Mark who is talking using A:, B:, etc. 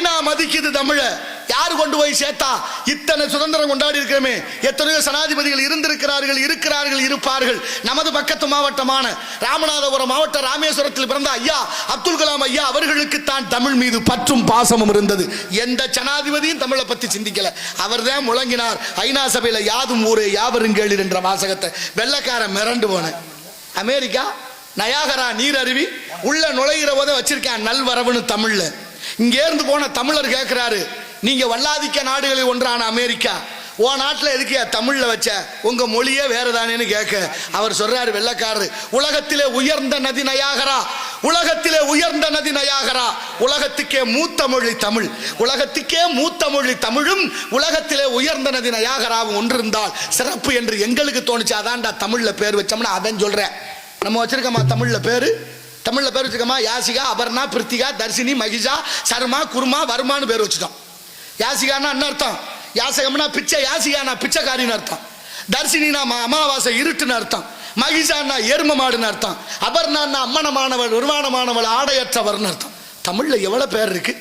A: ஐநா மதிக்குது தமிழ. யார் கொண்டு போய் சேர்த்தா? இத்தனை சுதந்திரம் கொண்டாடி இருக்கிறோமே. எத்தனையோ சனாதிபதிகள் இருந்திருக்கிறார்கள் இருக்கிறார்கள் இருப்பார்கள். நமது பக்கத்து மாவட்டமான ராமநாதபுரம் மாவட்ட ராமேஸ்வரத்தில் பிறந்த ஐயா அப்துல் கலாம் ஐயா அவர்களுக்கு தான் தமிழ் மீது பற்றும் பாசமும் இருந்தது. எந்த ஜனாதிபதியும் தமிழை பத்தி சிந்திக்கல. அவர் தான் முழங்கினார். ஐநா சபையில யாதும் ஊரே யாவரும் கேளீர் என்ற வாசகத்தை. வெள்ளக்காரன் மிரண்டு போனேன். அமெரிக்கா நயாகரா நீர் அருவி உள்ள நுழைகிற போதே வச்சிருக்கேன் நல்வரவுன்னு தமிழ்ல. இங்கே இருந்து போன தமிழர் கேட்குறாரு நீங்கள் வல்லாதிக்க நாடுகளில் ஒன்றான அமெரிக்கா ஓ நாட்டில் இருக்கியா தமிழில் வச்ச? உங்க மொழியே வேறதானேன்னு கேட்க அவர் சொல்றாரு வெள்ளக்காரர் உலகத்திலே உயர்ந்த நதி நயாகரா உலகத்திலே உயர்ந்த நதி நயாகரா உலகத்துக்கே மூத்த மொழி தமிழ் உலகத்துக்கே மூத்த மொழி தமிழும் உலகத்திலே உயர்ந்த நதி நயாகராவும் ஒன்றிருந்தால் சிறப்பு என்று எங்களுக்கு தோணுச்சு. அதான்டா தமிழில் பேர் வச்சோம்னா அதான் சொல்றேன். நம்ம வச்சிருக்கோமா தமிழில் பேர்? தமிழில் பேர் வச்சுக்கோமா யாசிகா அபர்ணா பிருத்திகா தர்சினி மகிஷா சர்மா குருமா வர்மான்னு பேர் வச்சுட்டோம். யாசிகான்னா என்ன அர்த்தம்? யாசகம்னா பிச்சை யாசிகானா பிச்சைக்காரின்னு அர்த்தம். தர்சினினா அமாவாசை இருட்டுன்னு அர்த்தம். மகிஷான்னா எரும மாடுன்னு அர்த்தம். அபர்ணான்னா அம்மனமானவள் உருவானமானவள் ஆடையற்றவர்னு அர்த்தம். தமிழில் எவ்வளோ பேர் இருக்குது